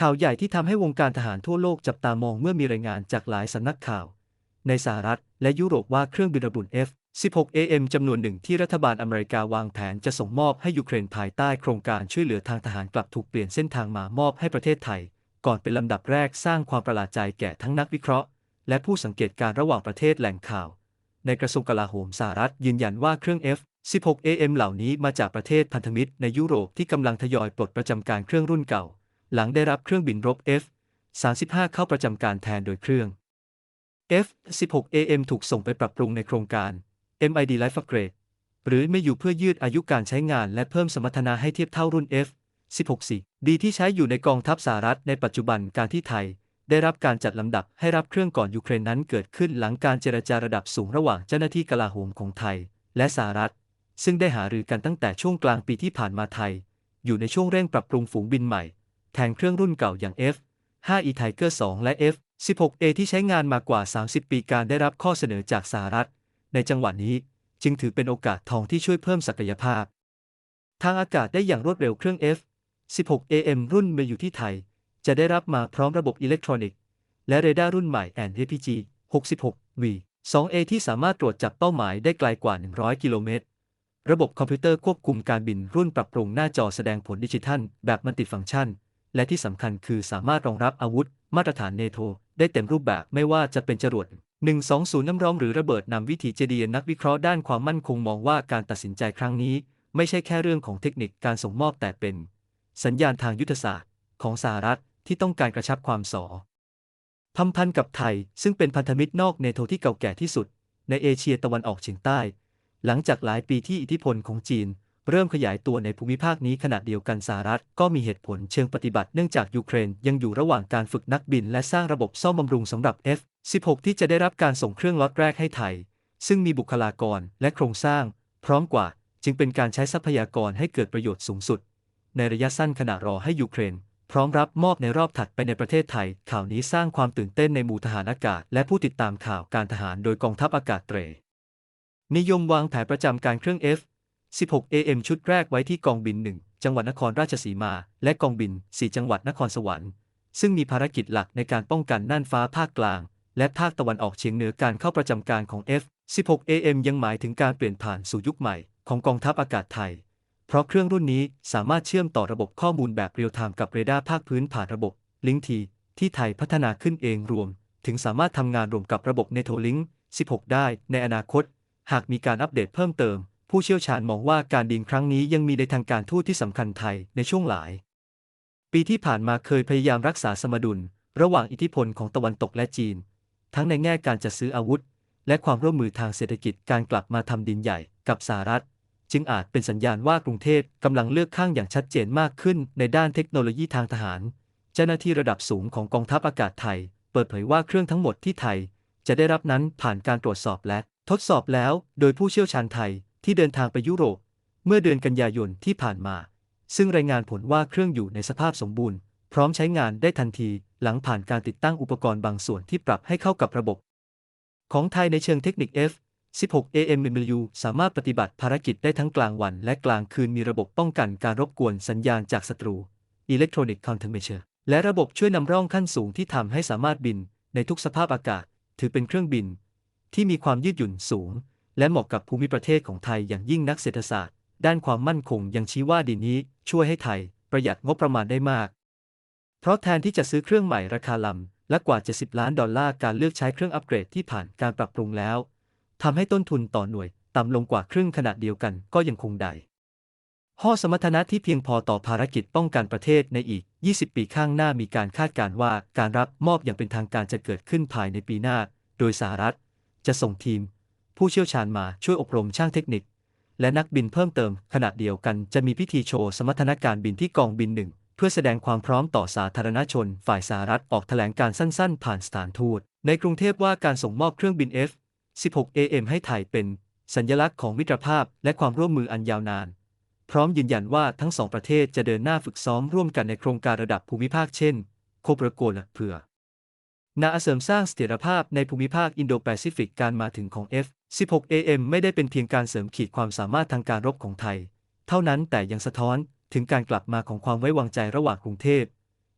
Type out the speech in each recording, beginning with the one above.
ข่าวใหญ่ที่ทำให้วงการทหารทั่วโลกจับตามองเมื่อมีรายงานจากหลายสำนักข่าว ในสหรัฐและยุโรปว่าเครื่องบินระบุน F-16AM จำนวนหนึ่งที่รัฐบาลอเมริกาวางแผนจะส่งมอบให้ยูเครนภายใต้โครงการช่วยเหลือทางทหารกลับถูกเปลี่ยนเส้นทางมามอบให้ประเทศไทย ก่อนเป็นลำดับแรกสร้างความประหลาดใจแก่ทั้งนักวิเคราะห์ และผู้สังเกตการณ์ระหว่างประเทศแหล่งข่าว ในกระทรวงกลาโหมสหรัฐยืนยันว่าเครื่อง F-16AM เหล่านี้มาจากประเทศพันธมิตรในยุโรปที่กำลังทยอยปลดประจำการเครื่องรุ่นเก่า หลังได้รับเครื่องบินรบ F-35 เข้าประจำการแทนโดยเครื่อง F-16AM ถูกส่งไปปรับปรุงในโครงการ MID Life Upgrade หรือไม่อยู่เพื่อยืดอายุการใช้งานและเพิ่มสมรรถนะให้เทียบเท่ารุ่น F-16C ดีที่ใช้อยู่ในกองทัพสหรัฐในปัจจุบันการที่ไทย ได้รับการจัดลำดับให้รับเครื่องก่อนยูเครนนั้นเกิดขึ้นหลังการเจรจาระดับสูงระหว่างเจ้าหน้าที่กลาโหมของไทย และสหรัฐ ซึ่งได้หารือกันตั้งแต่ช่วงกลางปีที่ผ่านมาไทย อยู่ในช่วงเร่งปรับปรุงฝูงบินใหม่ แทนเครื่องรุ่นเก่าอย่าง F-5E Tiger 2 และ F-16A ที่ใช้งานมากว่า 30 ปีการได้รับข้อเสนอจากสหรัฐ ในจังหวะนี้จึงถือเป็นโอกาสทองที่ช่วยเพิ่มศักยภาพ ทางอากาศได้อย่างรวดเร็วเครื่อง F-16AM รุ่นมาอยู่ที่ไทย จะได้รับมาพร้อมระบบอิเล็กทรอนิกส์และเรดาร์รุ่นใหม่ NPG 66 V 2A ที่สามารถตรวจจับเป้าหมายได้ไกลกว่า 100 กิโลเมตร ระบบคอมพิวเตอร์ควบคุมการบินรุ่นปรับปรุงหน้าจอแสดงผลดิจิทัล แบบมัลติฟังก์ชัน และที่สำคัญคือสามารถรองรับอาวุธ มาตรฐานเนโธได้เต็มรูปแบบไม่ว่าจะเป็นจรวด 120 น้ำร้อนหรือระเบิดนำวิถีเจดียนนักวิเคราะห์ด้านความมั่นคงมองว่าการตัดสินใจครั้งนี้ ไม่ใช่แค่เรื่องของเทคนิคการส่งมอบแต่เป็น สัญญาณทางยุทธศาสตร์ ของสหรัฐที่ต้องการกระชับความสอพัมพันกับไทย ซึ่งเป็นพันธมิตรนอกเนโธที่เก่าแก่ที่สุด ในเอเชียตะวันออกเฉียงใต้ หลังจากหลายปีที่อิทธิพลของจีน เริ่มขยายตัวในภูมิภาคนี้ขณะเดียวกันสหรัฐก็มีเหตุผลเชิงปฏิบัติเนื่องจากยูเครนยังอยู่ระหว่างการฝึกนักบินและสร้างระบบซ่อมบำรุงสำหรับ F-16 ที่จะได้รับการส่งเครื่องล็อตแรกให้ไทย ซึ่งมีบุคลากรและโครงสร้าง พร้อมกว่าจึงเป็นการใช้ทรัพยากรให้เกิดประโยชน์สูงสุด ในระยะสั้นขณะรอให้ยูเครน พร้อมรับมอบในรอบถัดไปในประเทศไทย ข่าวนี้สร้างความตื่นเต้นในหมู่ทหารอากาศ และผู้ติดตามข่าวการทหารโดยกองทัพอากาศเตรนิยมวางแผนประจำการเครื่อง F 16 AM ชุดแรกไว้ที่กองบิน 1 จังหวัดนครราชสีมา และกองบิน 4 จังหวัดนครสวรรค์ ซึ่งมีภารกิจหลักในการป้องกันน่านฟ้าภาคกลาง และภาคตะวันออกเฉียงเหนือการเข้าประจำการของ F 16 AM ยังหมายถึงการเปลี่ยนผ่านสู่ยุคใหม่ของกองทัพอากาศไทย เพราะเครื่องรุ่นนี้สามารถเชื่อมต่อระบบข้อมูลแบบเรียลไทม์กับเรดาร์ภาคพื้นผ่านระบบลิงทีที่ไทยพัฒนาขึ้นเองรวม ถึงสามารถทำงานรวมกับระบบ n e t o l i n k 16 ได้ในอนาคต หากมีการอัปเดตเพิ่มเติม ผู้เชี่ยวชาญมองว่าการบินครั้งนี้ยังมีในทางการทูตที่สำคัญไทยในช่วงหลาย ปีที่ผ่านมาเคยพยายามรักษาสมดุล ระหว่างอิทธิพลของตะวันตกและจีน ทั้งในแง่การจัดซื้ออาวุธ และความร่วมมือทางเศรษฐกิจการกลับมาทำดินใหญ่กับสหรัฐ จึงอาจเป็นสัญญาณว่ากรุงเทพกำลังเลือกข้างอย่างชัดเจนมากขึ้น ในด้านเทคโนโลยีทางทหาร เจ้าหน้าที่ระดับสูงของกองทัพอากาศไทย เปิดเผยว่าเครื่องทั้งหมดที่ไทย จะได้รับนั้นผ่านการตรวจสอบและทดสอบแล้ว โดยผู้เชี่ยวชาญไทย ที่เดินทางไปยุโรป เมื่อเดือนกันยายนที่ผ่านมา ซึ่งรายงานผลว่าเครื่องอยู่ในสภาพสมบูรณ์ พร้อมใช้งานได้ทันทีหลังผ่านการติดตั้งอุปกรณ์บางส่วนที่ปรับให้เข้ากับระบบ ของไทยในเชิงเทคนิค F 16 AMMU สามารถปฏิบัติภารกิจได้ทั้งกลางวันและกลางคืนมีระบบป้องกันการรบกวนสัญญาณจากศัตรู Electronic Countermeasure และระบบช่วยนำร่องขั้นสูงที่ทำให้สามารถบินในทุกสภาพอากาศ ถือเป็นเครื่องบิน ที่มีความยืดหยุ่นสูง และเหมาะกับภูมิประเทศของไทยอย่างยิ่งนักเศรษฐศาสตร์ ด้านความมั่นคงยังชี้ว่าดีนี้ ช่วยให้ไทยประหยัดงบประมาณได้มาก เพราะแทนที่จะซื้อเครื่องใหม่ราคาลำและกว่า 70 ล้านดอลลาร์การเลือกใช้เครื่องอัปเกรดที่ผ่านการปรับปรุงแล้วทำให้ต้นทุนต่อหน่วยต่ำลงกว่าครึ่งขนาดเดียวกันก็ยังคงได้ข้อสมรรถนะที่เพียงพอต่อภารกิจป้องกันประเทศในอีก 20 ปีข้างหน้ามีการคาดการว่าการรับมอบอย่างเป็นทางการจะเกิดขึ้นภายในปีหน้า โดยสหรัฐ จะส่งทีม ผู้เชี่ยวชาญมาช่วยอบรมช่างเทคนิค และนักบินเพิ่มเติม ขณะเดียวกันจะมีพิธีโชว์สมรรถนะการบินที่กองบินหนึ่งเพื่อแสดงความพร้อมต่อสาธารณชน ฝ่ายสหรัฐออกแถลงการสั้นๆ ผ่านสถานทูต ในกรุงเทพว่าการส่งมอบเครื่องบิน F 16 AM ให้ไทยเป็น สัญลักษณ์ของมิตรภาพและความร่วมมืออันยาวนาน พร้อมยืนยันว่าทั้งสองประเทศจะเดินหน้าฝึกซ้อมร่วมกันในโครงการระดับภูมิภาคเช่น โคปรโกลเพื่อนาเสริมสร้างเสถียรภาพในภูมิภาคอินโดแปซิฟิกการมาถึงของ 16 AM ไม่ได้เป็นเพียงการเสริมขีดความสามารถทางการรบของไทย เท่านั้นแต่ยังสะท้อนถึงการกลับมาของความไว้วางใจระหว่างกรุงเทพ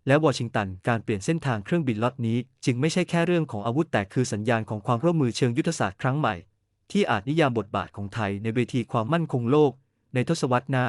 และวอชิงตันการเปลี่ยนเส้นทางเครื่องบินล็อตนี้ จึงไม่ใช่แค่เรื่องของอาวุธแต่คือสัญญาณของความร่วมมือเชิงยุทธศาสตร์ครั้งใหม่ ที่อาจนิยามบทบาทของไทยในเวทีความมั่นคงโลก ในทศวรรษหน้า